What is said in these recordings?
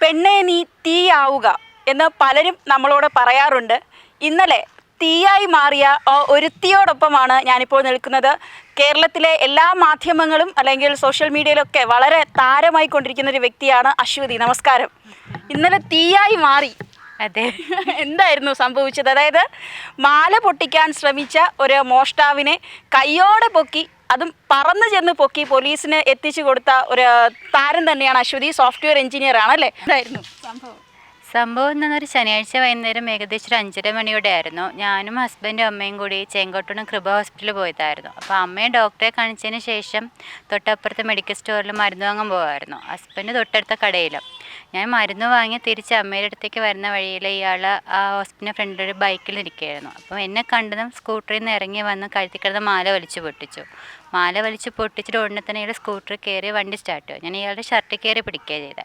പെണ്ണെ നീ തീയാവുക എന്ന് പലരും നമ്മളോട് പറയാറുണ്ട്. ഇന്നലെ തീയായി മാറിയ ഒരുത്തിയോടൊപ്പമാണ് ഞാനിപ്പോൾ നിൽക്കുന്നത്. കേരളത്തിലെ എല്ലാ മാധ്യമങ്ങളും അല്ലെങ്കിൽ സോഷ്യൽ മീഡിയയിലൊക്കെ വളരെ താരമായി കൊണ്ടിരിക്കുന്ന ഒരു വ്യക്തിയാണ് അശ്വതി. നമസ്കാരം. ഇന്നലെ തീയായി മാറി. അതെ. എന്തായിരുന്നു സംഭവിച്ചത്? അതായത് മാല പൊട്ടിക്കാൻ ശ്രമിച്ച ഒരു മോഷ്ടാവിനെ കയ്യോടെ പൊക്കി അതും പറന്നു ചെന്ന് പൊക്കി പോലീസിന് എത്തിച്ചു കൊടുത്ത ഒരു താരം തന്നെയാണ് അശ്വതി സോഫ്റ്റ്വെയർ എഞ്ചിനീയർ അല്ലേ? എന്തായിരുന്നു സംഭവം. സംഭവം ഒരു ശനിയാഴ്ച വൈകുന്നേരം ഏകദേശം ഒരു അഞ്ചര മണിയോടെ ആയിരുന്നു. ഞാനും ഹസ്ബൻഡും അമ്മയും കൂടി ചേങ്കോട്ടുണം കൃപ ഹോസ്പിറ്റലിൽ പോയതായിരുന്നു. അപ്പോൾ അമ്മയെ ഡോക്ടറെ കാണിച്ചതിന് ശേഷം തൊട്ടപ്പുറത്തെ മെഡിക്കൽ സ്റ്റോറിൽ മരുന്ന് വാങ്ങാൻ പോകുമായിരുന്നു ഹസ്ബൻഡ് തൊട്ടടുത്ത കടയിലും. ഞാൻ മരുന്ന് വാങ്ങി തിരിച്ച് അമ്മയുടെ അടുത്തേക്ക് വരുന്ന വഴിയിൽ ഇയാൾ ആ ഹോസ്പിറ്റലിന്റെ ഫ്രണ്ടിൽ ഒരു ബൈക്കിൽ ഇരിക്കുകയായിരുന്നു. അപ്പോൾ എന്നെ കണ്ടതും സ്കൂട്ടറിൽ നിന്ന് ഇറങ്ങി വന്ന് കഴുത്തിക്കിടന്ന് മാല വലിച്ചു പൊട്ടിച്ചു. മാല വലിച്ച് പൊട്ടിച്ചിട്ട് ഉടനെ തന്നെ ഇയാൾ സ്കൂട്ടറിൽ കയറി വണ്ടി സ്റ്റാർട്ട് ഞാൻ ഇയാളുടെ ഷർട്ട് കയറി പിടിക്കുക ചെയ്തത്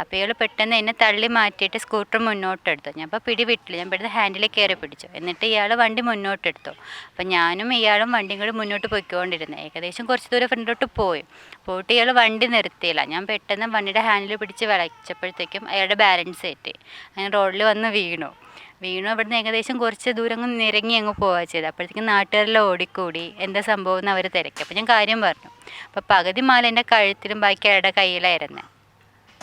അപ്പോൾ ഇയാൾ പെട്ടെന്ന് എന്നെ തള്ളി മാറ്റിയിട്ട് സ്കൂട്ടർ മുന്നോട്ടെടുത്തു ഞാൻ അപ്പോൾ പിടി വിട്ടില്ല ഞാൻ പെട്ടെന്ന് ഹാൻഡിൽ കയറി പിടിച്ചു. എന്നിട്ട് ഇയാൾ വണ്ടി മുന്നോട്ടെടുത്തു അപ്പോൾ ഞാനും ഇയാളും വണ്ടിയും കൂടി മുന്നോട്ട് പോയിക്കൊണ്ടിരുന്നു. ഏകദേശം കുറച്ച് ദൂരം ഫ്രണ്ടിലോട്ട് പോയി. പോയിട്ട് ഇയാൾ വണ്ടി നിർത്തിയില്ല. ഞാൻ പെട്ടെന്ന് വണ്ടിയുടെ ഹാൻഡിൽ പിടിച്ച് വിളച്ചപ്പോഴത്തേക്കും അയാളുടെ ബാലൻസ് തെറ്റി. അങ്ങനെ റോഡിൽ വന്ന് വീണു. വീണു അവിടുന്ന് ഏകദേശം കുറച്ച് ദൂരം അങ്ങ് നിരങ്ങി അങ്ങ് പോവുക ചെയ്തത് അപ്പോഴത്തേക്കും നാട്ടുകാരെല്ലാം ഓടിക്കൂടി എന്താ സംഭവം എന്ന് അവർ തിരക്കി. അപ്പോൾ ഞാൻ കാര്യം പറഞ്ഞു. അപ്പോൾ പകുതി മാല എന്റെ കഴുത്തിലും ബാക്കി അയാളുടെ കയ്യിലായിരുന്നു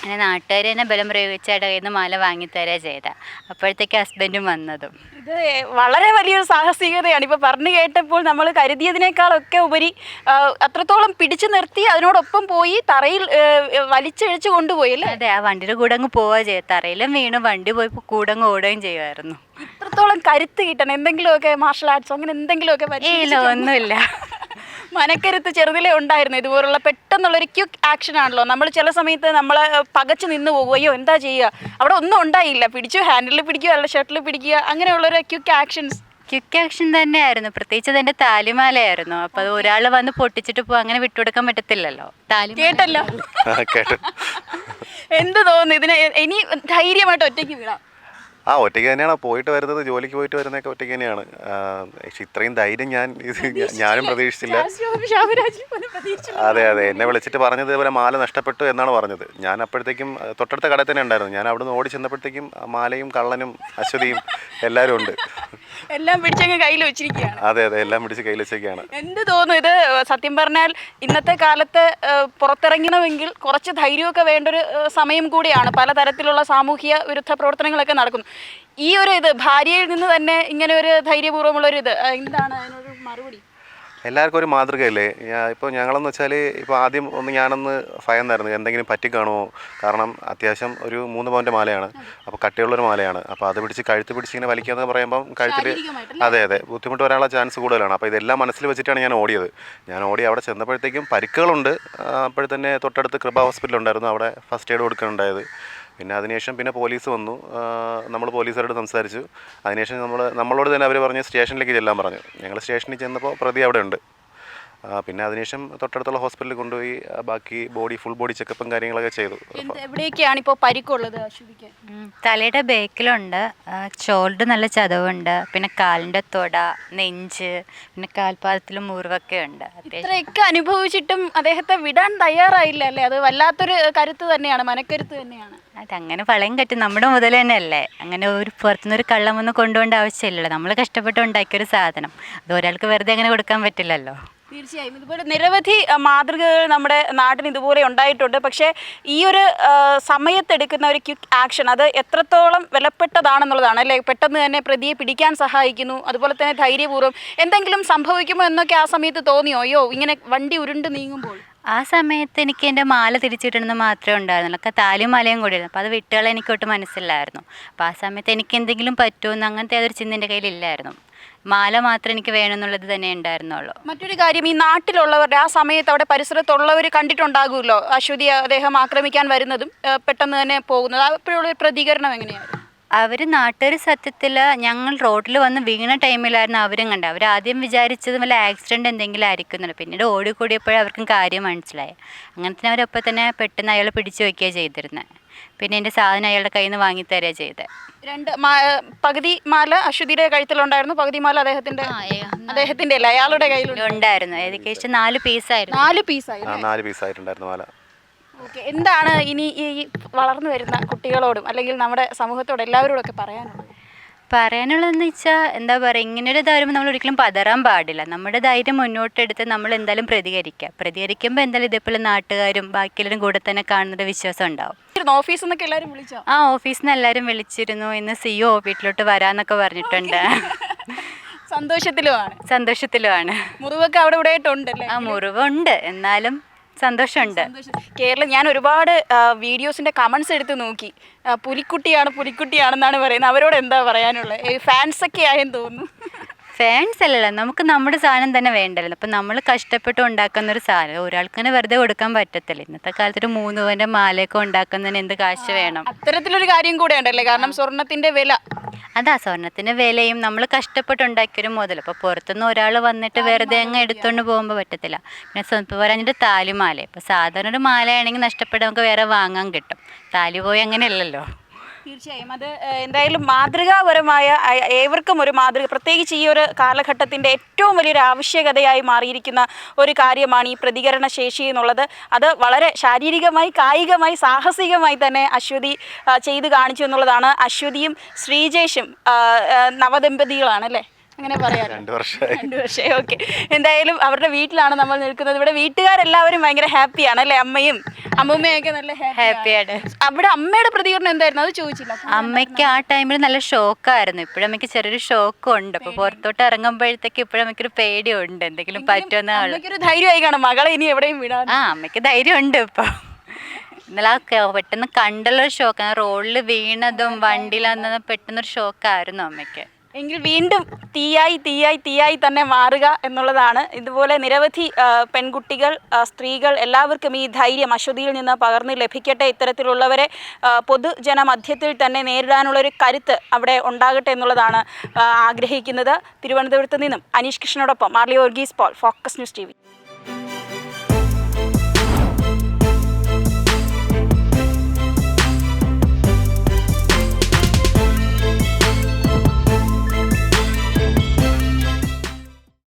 അങ്ങനെ നാട്ടുകാർ തന്നെ ബലം പ്രയോഗിച്ചായിട്ട് കയ്യിൽ നിന്ന് മാല വാങ്ങിത്തരാ ചെയ്ത. അപ്പോഴത്തേക്ക് ഹസ്ബൻഡും വന്നതും. ഇത് വളരെ വലിയൊരു സാഹസികതയാണ്. ഇപ്പോൾ പറഞ്ഞു കേട്ടപ്പോൾ നമ്മൾ കരുതിയതിനേക്കാളൊക്കെ ഉപരി അത്രത്തോളം പിടിച്ചു നിർത്തി അതിനോടൊപ്പം പോയി തറയിൽ വലിച്ചഴിച്ച് കൊണ്ടുപോയി അല്ലേ? അതെ ആ വണ്ടിയുടെ കൂടെ അങ്ങ് പോവാ ചെയ്ത. തറയിലും വീണ് വണ്ടി പോയി കൂടെ അങ്ങ് ഓടുകയും ചെയ്യുമായിരുന്നു. ഇത്രത്തോളം കരുത്ത് കിട്ടണം. എന്തെങ്കിലുമൊക്കെ മാർഷൽ ആർട്സോ അങ്ങനെ എന്തെങ്കിലുമൊക്കെ ഇല്ല ഒന്നുമില്ല. മനക്കരുത്ത് ചെറുതിലേ ഉണ്ടായിരുന്നു. ഇതുപോലുള്ള പെട്ടെന്നുള്ളൊരു ക്യുക്ക് ആക്ഷൻ ആണല്ലോ. നമ്മൾ ചില സമയത്ത് നമ്മൾ പകച്ചു നിന്ന് പോവുകയോ എന്താ ചെയ്യുക? അവിടെ ഒന്നും ഉണ്ടായില്ല. പിടിച്ചു ഹാൻഡിൽ പിടിക്കുക അല്ല ഷർട്ടിൽ പിടിക്കുക അങ്ങനെയുള്ളൊരു ക്യുക്ക് ആക്ഷൻസ് ക്യുക്ക് ആക്ഷൻ തന്നെയായിരുന്നു. പ്രത്യേകിച്ച് അതിന്റെ താലിമാലയായിരുന്നു. അപ്പൊ അത് ഒരാൾ വന്ന് പൊട്ടിച്ചിട്ട് പോകും അങ്ങനെ വിട്ടുകൊടുക്കാൻ പറ്റത്തില്ലല്ലോ. താലി കേട്ടല്ലോ? കേട്ടു. എന്ത് തോന്നുന്നു ഇതിനെ? ഇനി ധൈര്യമായിട്ട് ഒറ്റയ്ക്ക് വിടാം. ആ ഒറ്റയ്ക്ക് തന്നെയാണ് പോയിട്ട് വരുന്നത്? ജോലിക്ക് പോയിട്ട് വരുന്നതൊക്കെ ഒറ്റയ്ക്ക് തന്നെയാണ്. പക്ഷെ ഇത്രയും ധൈര്യം ഞാൻ ഞാനും പ്രതീക്ഷിച്ചില്ല. അതെ അതെ. എന്നെ വിളിച്ചിട്ട് പറഞ്ഞത് ഇതുപോലെ മാല നഷ്ടപ്പെട്ടു എന്നാണ് പറഞ്ഞത്. ഞാൻ അപ്പോഴത്തേക്കും തൊട്ടടുത്ത കടയിൽ തന്നെ ഉണ്ടായിരുന്നു. ഞാൻ അവിടുന്ന് ഓടി ചെന്നപ്പോഴത്തേക്കും മാലയും കള്ളനും അശ്വതിയും എല്ലാവരും ഉണ്ട്. എല്ലാം പിടിച്ചങ്ങ് കയ്യിൽ വെച്ചിരിക്കുകയാണ്. അതെ അതെ. എല്ലാം പിടിച്ച് കയ്യിൽ വെച്ചിരിക്കുകയാണ് എന്ത് തോന്നുന്നു? ഇത് സത്യം പറഞ്ഞാൽ ഇന്നത്തെ കാലത്ത് പുറത്തിറങ്ങണമെങ്കിൽ കുറച്ച് ധൈര്യമൊക്കെ വേണ്ട ഒരു സമയം കൂടിയാണ്. പലതരത്തിലുള്ള സാമൂഹ്യ വിരുദ്ധ പ്രവർത്തനങ്ങളൊക്കെ നടക്കുന്നു. ഈ ഒരു ഇത് ഭാര്യയിൽ നിന്ന് തന്നെ ഇങ്ങനെ ഒരു ധൈര്യപൂർവമുള്ള ഒരു ഇത് എന്താണ് അതിനൊരു മറുപടി? എല്ലാവർക്കും ഒരു മാതൃകയല്ലേ? ഇപ്പോൾ ഞങ്ങളെന്ന് വെച്ചാൽ ഇപ്പോൾ ആദ്യം ഒന്ന് ഞാനൊന്ന് ഭയന്നായിരുന്നു എന്തെങ്കിലും പറ്റിക്കാണുമോ കാരണം അത്യാവശ്യം ഒരു മൂന്ന് പവന്റെ മാലയാണ് അപ്പോൾ കട്ടിയുള്ളൊരു മാലയാണ് അപ്പോൾ അത് പിടിച്ച് കഴുത്ത് പിടിച്ച് ഇങ്ങനെ വലിക്കാന്ന് പറയുമ്പം കഴുത്തിൽ അതെ അതെ. ബുദ്ധിമുട്ട് വരാനുള്ള ചാൻസ് കൂടുതലാണ്. അപ്പോൾ ഇതെല്ലാം മനസ്സിൽ വെച്ചിട്ടാണ് ഞാൻ ഓടിയത്. ഞാൻ ഓടി അവിടെ ചെന്നപ്പോഴത്തേക്കും പരിക്കുകളുണ്ട്. അപ്പോഴത്തന്നെ തന്നെ തൊട്ടടുത്ത് കൃപ ഹോസ്പിറ്റൽ ഉണ്ടായിരുന്നു അവിടെ ഫസ്റ്റ് എയ്ഡ് കൊടുക്കാനുണ്ടായത്. പിന്നെ അതിനുശേഷം പിന്നെ പോലീസ് വന്നു. നമ്മൾ പോലീസുകാരോട് സംസാരിച്ചു. അതിനുശേഷം നമ്മൾ നമ്മളോട് തന്നെ അവർ പറഞ്ഞു സ്റ്റേഷനിലേക്ക് ചെല്ലാൻ പറഞ്ഞു. ഞങ്ങൾ സ്റ്റേഷനിൽ ചെന്നപ്പോൾ പ്രതി അവിടെ ഉണ്ട്. പിന്നെ അതിനുശേഷം തൊട്ടടുത്തുള്ള ഹോസ്പിറ്റലിൽ കൊണ്ടുപോയി ബാക്കി ബോഡി ഫുൾ ബോഡി ചെക്കപ്പും കാര്യങ്ങളൊക്കെ ചെയ്തു. എവിടെയൊക്കെയാണ് ഇപ്പോൾ പരിക്കുള്ളത് തലയുടെ ബേക്കിലുണ്ട്. ഷോൾഡർ നല്ല ചതവുണ്ട്. പിന്നെ കാലിന്റെ തൊട നെഞ്ച് പിന്നെ കാൽപാദത്തിൽ മുറിവൊക്കെ ഉണ്ട്. ഇത്രയൊക്കെ അനുഭവിച്ചിട്ടും അദ്ദേഹത്തെ വിടാൻ തയ്യാറായില്ല അല്ലേ? അത് വല്ലാത്തൊരു കരുത്ത് തന്നെയാണ് മനക്കരുത്ത് തന്നെയാണ്. അതങ്ങനെ പളയം കെട്ടി നമ്മുടെ മുതൽ തന്നെ അല്ലേ അങ്ങനെ ഒരു പുറത്തുനിന്ന് ഒരു കള്ളം ഒന്നും കൊണ്ടുപോകേണ്ട ആവശ്യമില്ലല്ലോ. നമ്മൾ കഷ്ടപ്പെട്ട് ഉണ്ടാക്കിയൊരു സാധനം. അത് ഒരാൾക്ക് വെറുതെ അങ്ങനെ കൊടുക്കാൻ പറ്റില്ലല്ലോ. തീർച്ചയായും. ഇതുപോലെ നിരവധി മാതൃകകൾ നമ്മുടെ നാട്ടിന് ഇതുപോലെ ഉണ്ടായിട്ടുണ്ട്. പക്ഷേ ഈ ഒരു സമയത്തെടുക്കുന്ന ഒരു ക്വിക്ക് ആക്ഷൻ അത് എത്രത്തോളം വിലപ്പെട്ടതാണെന്നുള്ളതാണ് അല്ലേ? പെട്ടെന്ന് തന്നെ പ്രതിയെ പിടിക്കാൻ സഹായിക്കുന്നു. അതുപോലെ തന്നെ ധൈര്യപൂർവം എന്തെങ്കിലും സംഭവിക്കുമോ എന്നൊക്കെ ആ സമയത്ത് തോന്നിയോ? അയ്യോ ഇങ്ങനെ വണ്ടി ഉരുണ്ട് നീങ്ങുമ്പോൾ. ആ സമയത്ത് എനിക്ക് എന്റെ മാല തിരിച്ചിടണമെന്ന് മാത്രമേ ഉണ്ടായിരുന്നുള്ളൂ. ഒക്കെ താലിയും മാലയും കൂടിയായിരുന്നു. അപ്പോൾ അത് വിട്ടുകൾ എനിക്ക് ഒട്ടും മനസ്സിലായിരുന്നു അപ്പോൾ ആ സമയത്ത് എനിക്ക് എന്തെങ്കിലും പറ്റുമെന്ന് അങ്ങനത്തെ അതൊരു ചിന്ത എന്റെ കയ്യിലില്ലായിരുന്നു മാല മാത്രം എനിക്ക് വേണമെന്നുള്ളത് തന്നെ ഉണ്ടായിരുന്നുള്ളൂ. മറ്റൊരു കാര്യം ഈ നാട്ടിലുള്ളവരുടെ ആ സമയത്ത് അവിടെ പരിസരത്തുള്ളവർ കണ്ടിട്ടുണ്ടാകുമല്ലോ. അശ്വതി അദ്ദേഹം ആക്രമിക്കാൻ വരുന്നതും പെട്ടെന്ന് തന്നെ പോകുന്നത്. അപ്പോഴുള്ള പ്രതികരണം എങ്ങനെയായിരുന്നു? അവർ നാട്ടുകാർ സത്യത്തിൽ ഞങ്ങൾ റോഡിൽ വന്ന് വീണ ടൈമിലായിരുന്നു അവരും കണ്ട അവർ ആദ്യം വിചാരിച്ചത് വല്ല ആക്സിഡന്റ് എന്തെങ്കിലും ആയിരിക്കുന്നുള്ളൂ പിന്നീട് ഓടിക്കൂടിയപ്പോഴേ അവർക്കും കാര്യം മനസ്സിലായി. അങ്ങനെ തന്നെ അവരൊപ്പം തന്നെ പെട്ടെന്ന് അയാളെ പിടിച്ചു വയ്ക്കുകയാണ് ചെയ്തിരുന്നത് പിന്നെ എന്റെ സാധനം അയാളുടെ കയ്യിൽ നിന്ന് വാങ്ങി തരിക ചെയ്തത് രണ്ട് പകുതി മാല അശ്വതിയുടെ കഴുത്തിലുണ്ടായിരുന്നു. പകുതി മാല അദ്ദേഹത്തിന്റെ അദ്ദേഹത്തിന്റെ അല്ല അയാളുടെ കയ്യിൽ ഉണ്ടായിരുന്നു. ഏകദേശം നാല് പീസായിരുന്നു നാല് പീസായിരുന്നു ആ നാല് പീസായിട്ടുണ്ടായിരുന്നു മാല. ഓക്കെ എന്താണ് ഇനി ഈ വളർന്നു വരുന്ന കുട്ടികളോടും അല്ലെങ്കിൽ നമ്മുടെ സമൂഹത്തോട് എല്ലാവരോടും ഒക്കെ പറയാനുള്ളത്? പറയാനുള്ളതെന്ന് വെച്ചാൽ എന്താ പറയുക ഇങ്ങനൊരു ധൈര്യം നമ്മൾ ഒരിക്കലും പതറാൻ പാടില്ല. നമ്മുടെ ധൈര്യം മുന്നോട്ടെടുത്ത് നമ്മൾ എന്തായാലും പ്രതികരിക്കുക പ്രതികരിക്കുമ്പോൾ എന്തായാലും ഇതേപോലെ നാട്ടുകാരും ബാക്കിയെല്ലാവരും കൂടെ തന്നെ കാണുന്നൊരു വിശ്വാസം ഉണ്ടാവും. ഓഫീസിൽ നിന്നൊക്കെ എല്ലാവരും വിളിച്ചോ? ആ ഓഫീസിൽ നിന്ന് എല്ലാവരും വിളിച്ചിരുന്നു. ഇന്ന് സി ഒ വീട്ടിലോട്ട് വരാന്നൊക്കെ പറഞ്ഞിട്ടുണ്ട്. സന്തോഷത്തിലുമാണ്. സന്തോഷത്തിലുമാണ്. മുറിവൊക്കെ അവിടെ ഇവിടെ ആയിട്ടുണ്ടല്ലേ ആ മുറിവുണ്ട്. എന്നാലും സന്തോഷമുണ്ട്. കേരളം ഞാൻ ഒരുപാട് വീഡിയോസിന്റെ കമന്റ്സ് എടുത്ത് നോക്കി. പുലിക്കുട്ടിയാണ് പുലിക്കുട്ടിയാണെന്നാണ് പറയുന്നത്. അവരോട് എന്താ പറയാനുള്ളത് ഫാൻസ് ഒക്കെ ആയെന്ന് തോന്നുന്നു. ഫാൻസ് അല്ലല്ലോ നമുക്ക് നമ്മുടെ സാധനം തന്നെ വേണ്ടല്ലോ. അപ്പം നമ്മൾ കഷ്ടപ്പെട്ട് ഉണ്ടാക്കുന്ന ഒരു സാധനം. ഒരാൾക്ക് തന്നെ വെറുതെ കൊടുക്കാൻ പറ്റത്തില്ല. ഇന്നത്തെ കാലത്ത് ഒരു മൂന്ന് പവന്റെ മാലയൊക്കെ ഉണ്ടാക്കുന്നതിന് എന്ത് കാശ് വേണം? അത്തരത്തിലൊരു കാര്യം കൂടെ ഉണ്ടല്ലേ? കാരണം സ്വർണത്തിന്റെ വില അതാ സ്വർണത്തിന് വിലയും നമ്മൾ കഷ്ടപ്പെട്ട് ഉണ്ടാക്കിയൊരു മുതൽ അപ്പോൾ പുറത്തുനിന്ന് ഒരാൾ വന്നിട്ട് വെറുതെ അങ്ങ് എടുത്തുകൊണ്ട് പോകുമ്പോൾ പറ്റത്തില്ല. പിന്നെ സ്വന്തം പറഞ്ഞിട്ട് താലിമാല ഇപ്പോൾ സാധാരണ ഒരു മാലയാണെങ്കിൽ നഷ്ടപ്പെട്ട് നമുക്ക് വേറെ വാങ്ങാൻ കിട്ടും. താലി പോയി അങ്ങനെയല്ലല്ലോ. തീർച്ചയായും. അത് എന്തായാലും മാതൃകാപരമായ ഏവർക്കും ഒരു മാതൃക പ്രത്യേകിച്ച് ഈ ഒരു കാലഘട്ടത്തിന്റെ ഏറ്റവും വലിയൊരു ആവശ്യകതയായി മാറിയിരിക്കുന്ന ഒരു കാര്യമാണ് ഈ പ്രതികരണ ശേഷി എന്നുള്ളത്. അത് വളരെ ശാരീരികമായി കായികമായി സാഹസികമായി തന്നെ അശ്വതി ചെയ്തു കാണിച്ചു എന്നുള്ളതാണ്. അശ്വതിയും ശ്രീജേഷും നവദമ്പതികളാണ് അല്ലേ? അങ്ങനെ പറയാം രണ്ട് വർഷമായി. രണ്ട് വർഷം ഓക്കെ എന്തായാലും അവരുടെ വീട്ടിലാണ് നമ്മൾ നിൽക്കുന്നത്. ഇവിടെ വീട്ടുകാരെല്ലാവരും ഭയങ്കര ഹാപ്പിയാണ് അല്ലേ? അമ്മയും അമ്മൂമ്മയൊക്കെ നല്ല ഹാപ്പി ഹാപ്പിയാണ്. അവിടെ അമ്മയുടെ പ്രതികരണം എന്തായിരുന്നു? അത് ചോദിച്ചില്ല. അമ്മയ്ക്ക് ആ ടൈമിൽ നല്ല ഷോക്കായിരുന്നു. ഇപ്പോഴമ്മയ്ക്ക് ചെറിയൊരു ഷോക്കും ഉണ്ട് അപ്പൊ പുറത്തോട്ട് ഇറങ്ങുമ്പോഴത്തേക്ക് ഇപ്പോഴമ്മയ്ക്കൊരു പേടിയുണ്ട്. എന്തെങ്കിലും പറ്റുമെന്നുള്ള അമ്മയ്ക്കൊരു ധൈര്യമായി കാണും. മകളെ ഇനി എവിടെയും വിടാം ആ അമ്മയ്ക്ക് ധൈര്യം ഉണ്ട് ഇന്നലെ ആ ക- പെട്ടെന്ന് കണ്ടല്ലോ ഷോക്ക് റോഡിൽ വീണതും വണ്ടിയിലാന്നതും പെട്ടെന്നൊരു ഷോക്കായിരുന്നു അമ്മയ്ക്ക്. എങ്കിൽ വീണ്ടും തീയായി തീയായി തീയായി തന്നെ മാറുക എന്നുള്ളതാണ്. ഇതുപോലെ നിരവധി പെൺകുട്ടികൾ സ്ത്രീകൾ എല്ലാവർക്കും ഈ ധൈര്യം അശ്വതിയിൽ നിന്ന് പകർന്ന് ലഭിക്കട്ടെ ഇത്തരത്തിലുള്ളവരെ പൊതുജനമധ്യത്തിൽ പൊതുജന മധ്യത്തിൽ തന്നെ നേരിടാനുള്ളൊരു കരുത്ത് അവിടെ ഉണ്ടാകട്ടെ എന്നുള്ളതാണ് ആഗ്രഹിക്കുന്നത്. തിരുവനന്തപുരത്ത് നിന്നും Aneesh കൃഷ്ണനോടൊപ്പം Marley Varghese Paul Focus News T